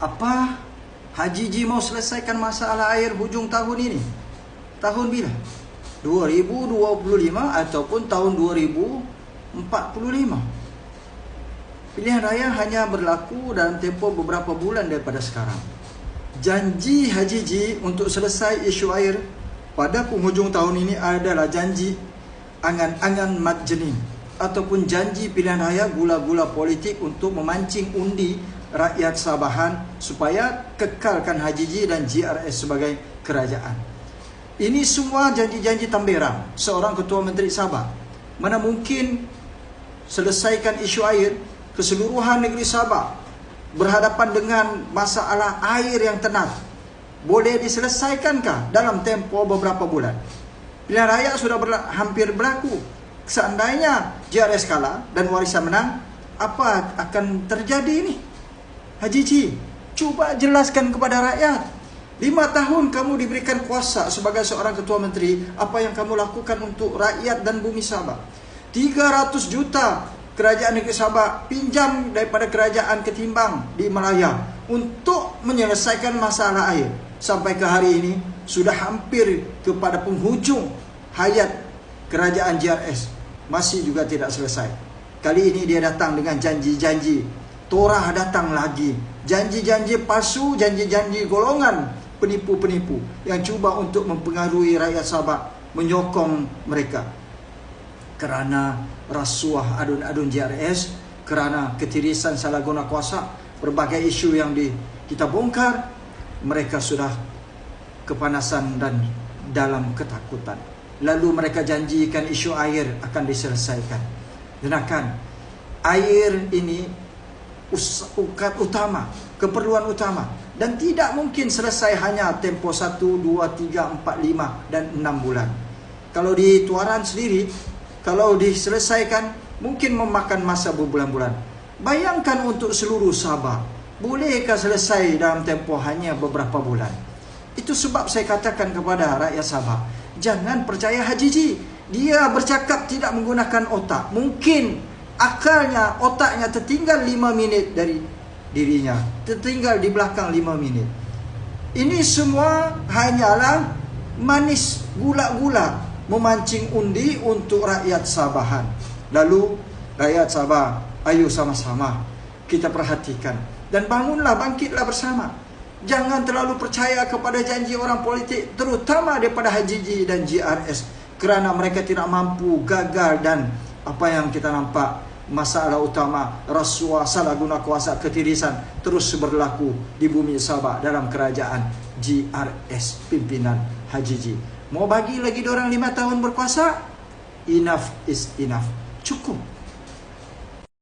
Apa Haji Ji mau selesaikan masalah air hujung tahun ini? Tahun bila? 2025 ataupun tahun 2045. Pilihan raya hanya berlaku dalam tempoh beberapa bulan daripada sekarang. Janji Haji Ji untuk selesai isu air pada penghujung tahun ini adalah janji angan-angan majnin ataupun janji pilihan raya gula-gula politik untuk memancing undi rakyat Sabahan supaya kekalkan Haji Ji dan GRS sebagai kerajaan. Ini semua janji-janji tamberan seorang ketua menteri Sabah. Mana mungkin selesaikan isu air keseluruhan negeri Sabah berhadapan dengan masalah air yang tenat. Boleh diselesaikankah dalam tempoh beberapa bulan? Pilihan raya sudah berla- hampir berlaku. Seandainya JRS kalah dan warisan menang, apa akan terjadi ini? Haji Ji, cuba jelaskan kepada rakyat. Lima tahun kamu diberikan kuasa sebagai seorang ketua menteri, apa yang kamu lakukan untuk rakyat dan bumi Sabah? 300 juta kerajaan negeri Sabah pinjam daripada kerajaan ketimbang di Melaya untuk menyelesaikan masalah air. Sampai ke hari ini sudah hampir kepada penghujung hayat kerajaan JRS. Masih juga tidak selesai. Kali ini dia datang dengan janji-janji. Torah datang lagi. Janji-janji palsu, janji-janji golongan penipu-penipu yang cuba untuk mempengaruhi rakyat Sabah, menyokong mereka. Kerana rasuah adun-adun JRS, kerana ketirisan salah guna kuasa, berbagai isu yang di, kita bongkar, mereka sudah kepanasan dan dalam ketakutan. Lalu mereka janjikan isu air akan diselesaikan. Dengarkan, air ini utama, keperluan utama dan tidak mungkin selesai hanya tempoh 1 2 3 4 5 dan 6 bulan. Kalau di tuaran sendiri, kalau diselesaikan mungkin memakan masa berbulan-bulan. Bayangkan untuk seluruh Sabah, bolehkah selesai dalam tempoh hanya beberapa bulan? Itu sebab saya katakan kepada rakyat Sabah, jangan percaya Haji Ji. Dia bercakap tidak menggunakan otak. Mungkin akalnya, otaknya tertinggal 5 minit dari dirinya. Tertinggal di belakang 5 minit. Ini semua hanyalah manis gula-gula memancing undi untuk rakyat Sabahan. Lalu rakyat Sabah, ayo sama-sama kita perhatikan dan bangunlah bangkitlah bersama. Jangan terlalu percaya kepada janji orang politik terutama daripada Ji dan GRS kerana mereka tidak mampu gagal dan apa yang kita nampak masalah utama rasuah salah guna kuasa ketirisan terus berlaku di bumi Sabah dalam kerajaan GRS pimpinan Haji Ji. Mau bagi lagi orang lima tahun berkuasa? Enough is enough. Cukup.